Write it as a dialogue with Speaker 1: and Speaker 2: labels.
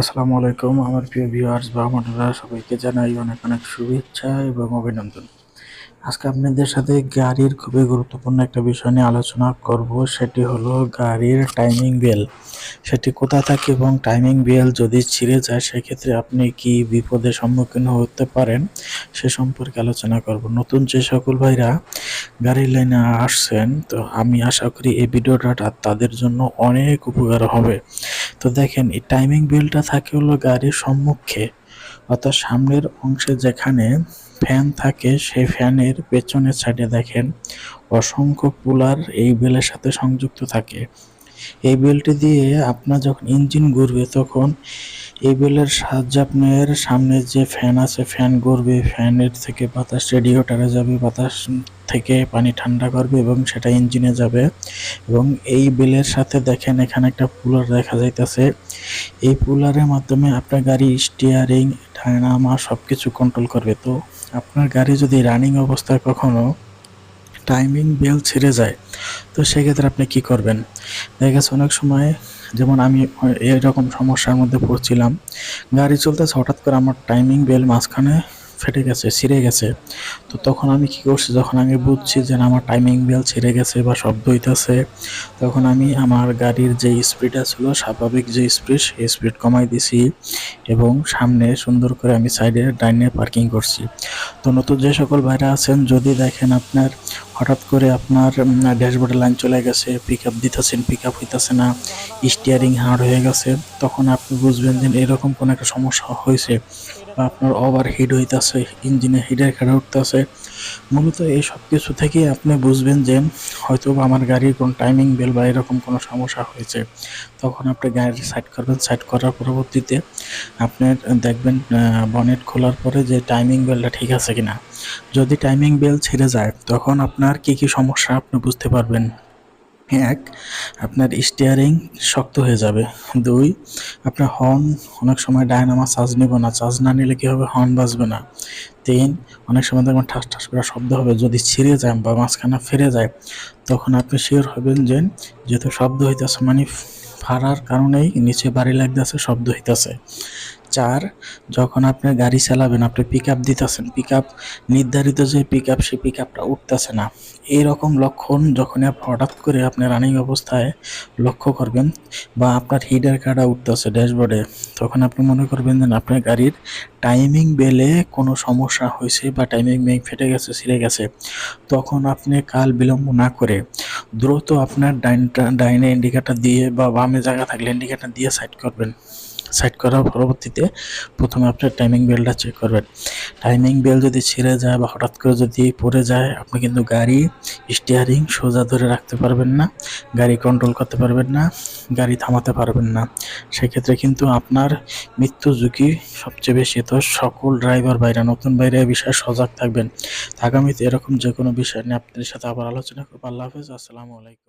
Speaker 1: আসসালামু আলাইকুম, আমার প্রিয় ভিউয়ার্স বা আমারা সবাইকে জানাই অনেক অনেক শুভেচ্ছা এবং অভিনন্দন। আজকে আপনাদের সাথে গাড়ির খুবই গুরুত্বপূর্ণ একটা বিষয় নিয়ে আলোচনা করব, সেটি হলো গাড়ির টাইমিং বেল সেটি কোথা থাকে এবং টাইমিং বেল যদি ছিঁড়ে যায়, সেক্ষেত্রে আপনি কি বিপদের সম্মুখীন হতে পারেন, সে সম্পর্কে আলোচনা করব। নতুন যে সকল ভাইরা গাড়ির লাইনে আসছেন, তো আমি আশা করি এই ভিডিওটা তাদের জন্য অনেক উপকার হবে। তো দেখেন, এই টাইমিং বেলটা থাকে হলো গাড়ির সম্মুখে, অর্থাৎ সামনের অংশে যেখানে ফ্যান থাকে সেই ফ্যানের পেছনের সাইডে দেখেন, অসংখ্য কুলার এই বেলের সাথে সংযুক্ত থাকে। এই বেলটি দিয়ে আপনার যখন ইঞ্জিন ঘুরবে, তখন এই বেলের সাহায্যে আপনার সামনে যে ফ্যান আছে, ফ্যান ঘুরবে, ফ্যানের থেকে বাতাস রেডিওটারে যাবে, বাতাস থেকে পানি ঠান্ডা করবে এবং সেটা ইঞ্জিনে যাবে। এবং এই বেলের সাথে দেখেন এখানে একটা পুলার দেখা যাইতেছে। এই পুলারের মাধ্যমে আপনার গাড়ি স্টিয়ারিং ডায়নামা সব কিছু কন্ট্রোল করবে। তো আপনার গাড়ি যদি রানিং অবস্থায় কখনো টাইমিং বেল ছিঁড়ে যায়, তো সেক্ষেত্রে আপনি কি করবেন? দেখা অনেক সময় যেমন আমি এরকম সমস্যার মধ্যে পড়ছিলাম, গাড়ি চলতেছে, হঠাৎ করে আমার টাইমিং বেল মাঝখানে ফেটে গেছে, ছিঁড়ে গেছে। তো তখন আমি কি করছি? যখন আমি বুঝছি যে আমার টাইমিং বেল ছিঁড়ে গেছে বা শব্দ হইতেছে, তখন আমি আমার গাড়ির যে স্পিডটা ছিল, স্বাভাবিক যে স্পিড সেই স্পিড কমাই দিছি এবং সামনে সুন্দর করে আমি সাইডে ডাইনে পার্কিং করছি। তো নতুন যে সকল ভাইরা আছেন, যদি দেখেন আপনার, হঠাৎ করে আপনার ড্যাশবোর্ডের লাইন চলে গেছে পিক আপ দিতেছেন পিক আপ হইতেছে না স্টিয়ারিং হার্ড হয়ে গেছে, তখন আপনি বুঝবেন যে এরকম কোনো একটা সমস্যা হয়েছে। আপনার ওভার হিট হইতেছে ইঞ্জিনে হিটের খেড়ে উঠতেছে। মূলত এই সব কিছু থেকেই আপনি বুঝবেন যে হয়তো আমার গাড়ির কোনো টাইমিং বেল বা এরকম কোনো সমস্যা হয়েছে। তখন আপনি গাড়ি সাইড করবেন সাইড করার পরবর্তীতে আপনার দেখবেন বনেট খোলার পরে যে টাইমিং বেলটা ঠিক আছে কিনা। যদি টাইমিং বেল ছেড়ে যায়, তখন আপনার কি কি সমস্যা আপনি বুঝতে পারবেন। এক, আপনার স্টিয়ারিং শক্ত হয়ে যাবে। দুই, আপনার হর্ন অনেক সময় ডায়নামা চার্জ নেব না। চার্জ না নিলে কী হবে হর্ন বাজবে না? তিন, অনেক সময় দেখবেন ঠাস ঠাস করে শব্দ হবে। যদি ছিঁড়ে যায় বা মাঝখানে ফিরে যায়, তখন আপনি শিওর হবেন যে, যেহেতু শব্দ হইতেছে মানে ফাড়ার কারণেই নিচে বাড়ি লাগতেছে, শব্দ হইতেছে। চার, যখন আপনি গাড়ি চালাবেন, আপনি পিক আপ দিতেছেন। পিক আপ নির্ধারিত যে পিক আপ সেই পিক আপটা উঠতেছে না। এইরকম লক্ষণ যখন আপনি হঠাৎ করে আপনি রানিং অবস্থায় লক্ষ্য করবেন বা আপনার হিডার কাটা উঠতেছে ড্যাশবোর্ডে, তখন আপনি মনে করবেন যে আপনার গাড়ির টাইমিং বেলে কোনো সমস্যা হয়েছে বা টাইমিং বেগ ফেটে গেছে, ছিঁড়ে গেছে। তখন আপনি কাল বিলম্ব না করে দ্রুত আপনার ডাইনটা ডাইনে ইন্ডিকেটার দিয়ে বা বামে জায়গা থাকলে ইন্ডিকেটার দিয়ে সাইড করবেন। সাইড করার পরবর্তীতে প্রথমে আপনার টাইমিং বেলটা চেক করবেন। টাইমিং বেল যদি ছিঁড়ে যায় বা হঠাৎ করে যদি পড়ে যায়, আপনি কিন্তু গাড়ি স্টিয়ারিং সোজা ধরে রাখতে পারবেন না, গাড়ি কন্ট্রোল করতে পারবেন না, গাড়ি থামাতে পারবেন না। সেক্ষেত্রে কিন্তু আপনার মৃত্যু ঝুঁকি সবচেয়ে বেশি। তো সকল ড্রাইভার বাইরে নতুন বাইরে বিষয়ে সজাগ থাকবেন। আগামীতে এরকম যে কোনো বিষয় নিয়ে আপনাদের সাথে আবার আলোচনা করব। আল্লাহ হাফেজ, আসসালামু আলাইকুম।